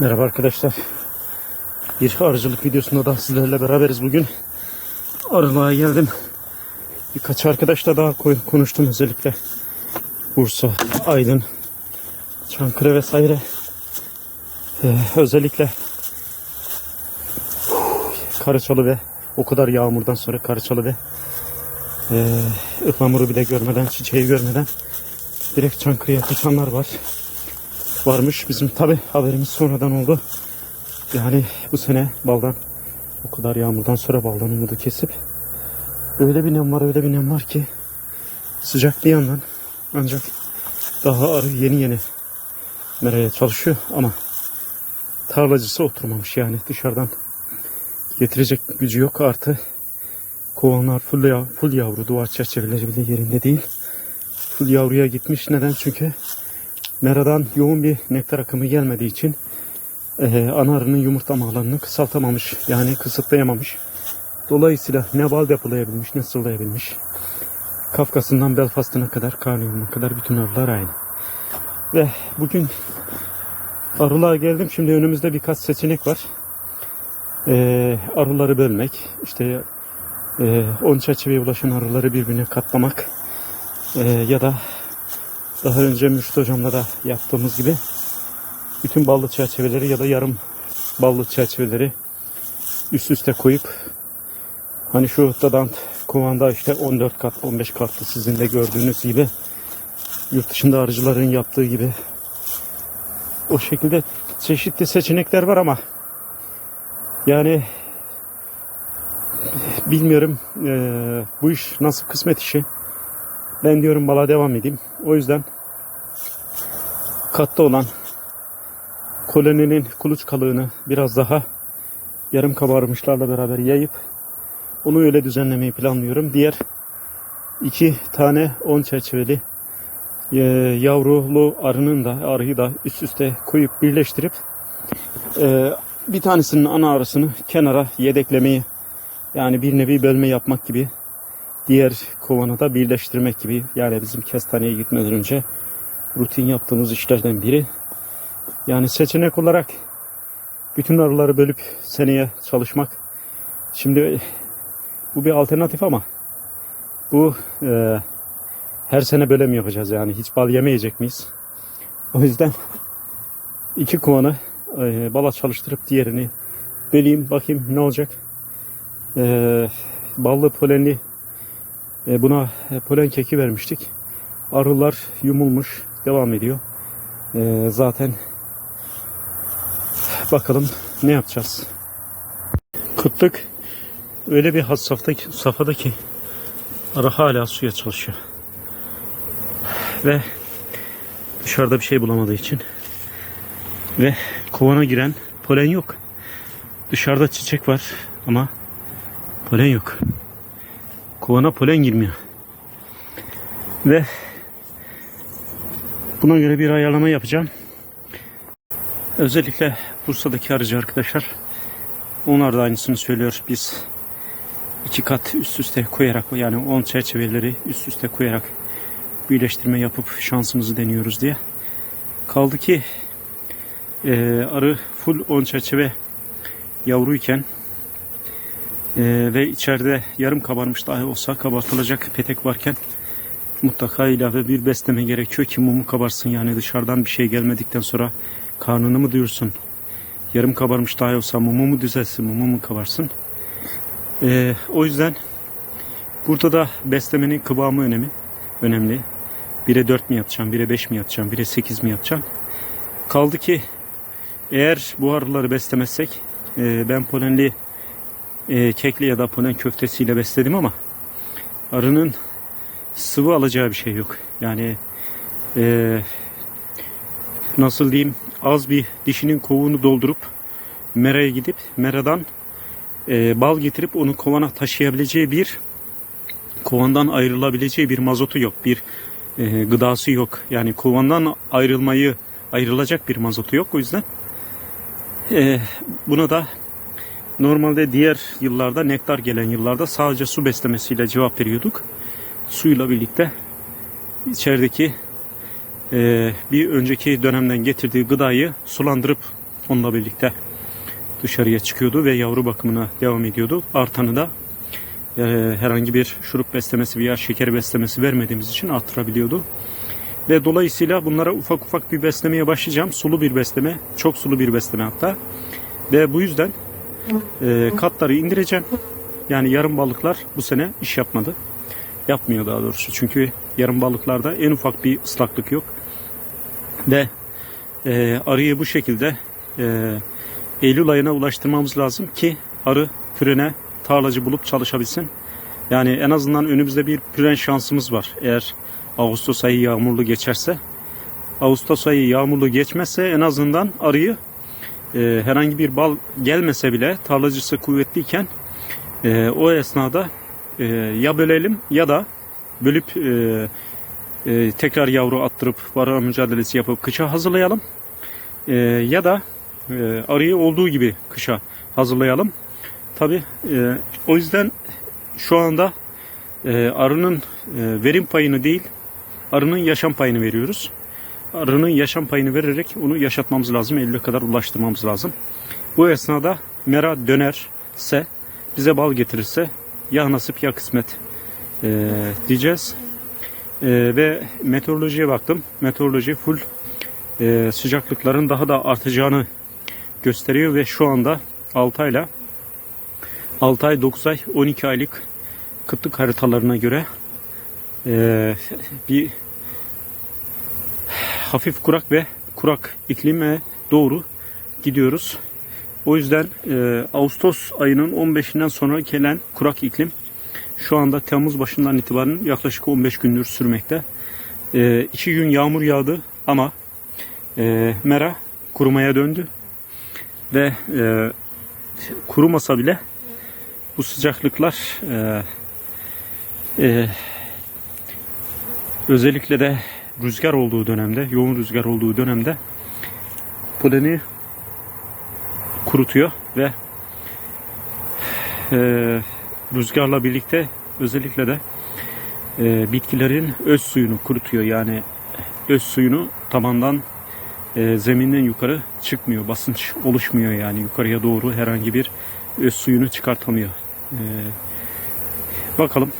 Merhaba arkadaşlar. Bir arıcılık videosunda da sizlerle beraberiz bugün. Arılığa geldim. Birkaç arkadaşla daha konuştum özellikle. Bursa, Aydın, Çankırı vesaire. Ee, özellikle Karıçalı ve o kadar yağmurdan sonra Karıçalı ve e, ıhlamuru bile görmeden, çiçeği görmeden direkt Çankırı'ya kaçanlar var varmış. Bizim tabi haberimiz sonradan oldu. Yani bu sene baldan o kadar yağmurdan sonra baldan umudu kesip öyle bir nem var öyle bir nem var ki sıcak bir yandan ancak daha arı yeni yeni meraya çalışıyor ama tarlacısı oturmamış yani. Dışarıdan getirecek gücü yok. Artı kovanlar full, yav, full yavru duvar çerçeveleri bile yerinde değil. Full yavruya gitmiş. Neden? Çünkü Meradan yoğun bir nektar akımı gelmediği için eee ana arının yumurtlama alanını kısaltamamış. Yani kısıtlayamamış. Dolayısıyla ne bal depolayabilmiş ne sırlayabilmiş. Kafkasından Belfast'ına kadar, Karnıyon'una kadar bütün arılar aynı. Ve bugün arılığa geldim. Şimdi önümüzde birkaç seçenek var. Eee arıları bölmek, işte eee 10 çerçeveye ulaşan arıları birbirine katlamak eee, ya da daha önce Mürşit hocamla da yaptığımız gibi bütün ballı çerçeveleri ya da yarım ballı çerçeveleri üst üste koyup hani şu Dadant kovanda işte 14 kat 15 katlı sizin de gördüğünüz gibi yurt dışında arıcıların yaptığı gibi o şekilde çeşitli seçenekler var ama yani bilmiyorum eee, bu iş nasıl kısmet işi. Ben diyorum bala devam edeyim. O yüzden katta olan koloninin kuluçkalığını biraz daha yarım kabarmışlarla beraber yayıp onu öyle düzenlemeyi planlıyorum. Diğer iki tane 10 çerçeveli e, yavrulu arının da arıyı da üst üste koyup birleştirip e, bir tanesinin ana arısını kenara yedeklemeyi yani bir nevi bölme yapmak gibi diğer kovana da birleştirmek gibi yani bizim kestaneye gitmeden önce rutin yaptığımız işlerden biri. Yani seçenek olarak bütün arıları bölüp seneye çalışmak. Şimdi bu bir alternatif ama bu e, her sene böyle mi yapacağız yani hiç bal yemeyecek miyiz? O yüzden iki kovanı e, bala çalıştırıp diğerini böleyim bakayım ne olacak. E, ballı polenli buna e, polen keki vermiştik. Arılar yumulmuş. Devam ediyor. E, zaten bakalım ne yapacağız. Kıtlık öyle bir had safhada, safhada ki arı hala suya çalışıyor. Ve dışarıda bir şey bulamadığı için ve kovana giren polen yok. Dışarıda çiçek var ama polen yok kovana polen girmiyor. Ve buna göre bir ayarlama yapacağım. Özellikle Bursa'daki arıcı arkadaşlar onlar da aynısını söylüyor. Biz iki kat üst üste koyarak yani 10 çerçeveleri üst üste koyarak birleştirme yapıp şansımızı deniyoruz diye. Kaldı ki e, arı full 10 çerçeve yavruyken ee, ve içeride yarım kabarmış dahi olsa kabartılacak petek varken mutlaka ilave bir besleme gerekiyor ki mumu kabarsın. Yani dışarıdan bir şey gelmedikten sonra karnını mı duyursun yarım kabarmış dahi olsa mumu mu düzelsin mumu mu kabarsın? Ee, o yüzden burada da beslemenin kıvamı önemi önemli. 1'e 4 mi yapacağım 1'e 5 mi yapacağım 1'e 8 mi yapacağım kaldı ki eğer bu arıları beslemezsek e, ben polenli e, kekli ya da polen köftesiyle besledim ama arının sıvı alacağı bir şey yok. Yani e, nasıl diyeyim az bir dişinin kovuğunu doldurup meraya gidip meradan e, bal getirip onu kovana taşıyabileceği bir kovandan ayrılabileceği bir mazotu yok. Bir e, gıdası yok. Yani kovandan ayrılmayı ayrılacak bir mazotu yok. O yüzden e, buna da Normalde diğer yıllarda nektar gelen yıllarda sadece su beslemesiyle cevap veriyorduk. Suyla birlikte içerideki e, bir önceki dönemden getirdiği gıdayı sulandırıp onunla birlikte dışarıya çıkıyordu ve yavru bakımına devam ediyordu. Artanı da e, herhangi bir şurup beslemesi veya şeker beslemesi vermediğimiz için arttırabiliyordu. Ve dolayısıyla bunlara ufak ufak bir beslemeye başlayacağım. Sulu bir besleme, çok sulu bir besleme hatta. Ve bu yüzden e, katları indireceğim. Yani yarım balıklar bu sene iş yapmadı. Yapmıyor daha doğrusu. Çünkü yarım balıklarda en ufak bir ıslaklık yok. Ve e, arıyı bu şekilde e, Eylül ayına ulaştırmamız lazım ki arı pürene tarlacı bulup çalışabilsin. Yani en azından önümüzde bir püren şansımız var. Eğer Ağustos ayı yağmurlu geçerse. Ağustos ayı yağmurlu geçmezse en azından arıyı e, herhangi bir bal gelmese bile tarlacısı kuvvetliyken e, o esnada e, ya bölelim ya da bölüp e, e, tekrar yavru attırıp varroa mücadelesi yapıp kışa hazırlayalım. E, ya da e, arıyı olduğu gibi kışa hazırlayalım. Tabi o yüzden şu anda e, arının e, verim payını değil arının yaşam payını veriyoruz. Arının yaşam payını vererek onu yaşatmamız lazım. Eylül'e kadar ulaştırmamız lazım. Bu esnada mera dönerse bize bal getirirse ya nasip ya kısmet e, diyeceğiz. E, ve meteorolojiye baktım. Meteoroloji full e, sıcaklıkların daha da artacağını gösteriyor ve şu anda 6 ayla 6 ay 9 ay 12 aylık kıtlık haritalarına göre e, bir hafif kurak ve kurak iklime doğru gidiyoruz. O yüzden e, Ağustos ayının 15'inden sonra gelen kurak iklim şu anda Temmuz başından itibaren yaklaşık 15 gündür sürmekte. E, iki gün yağmur yağdı ama e, mera kurumaya döndü ve e, kurumasa bile bu sıcaklıklar e, e, özellikle de rüzgar olduğu dönemde, yoğun rüzgar olduğu dönemde poleni kurutuyor ve e, rüzgarla birlikte özellikle de e, bitkilerin öz suyunu kurutuyor. Yani öz suyunu tabandan e, zeminden yukarı çıkmıyor. Basınç oluşmuyor yani yukarıya doğru herhangi bir öz suyunu çıkartamıyor. E, bakalım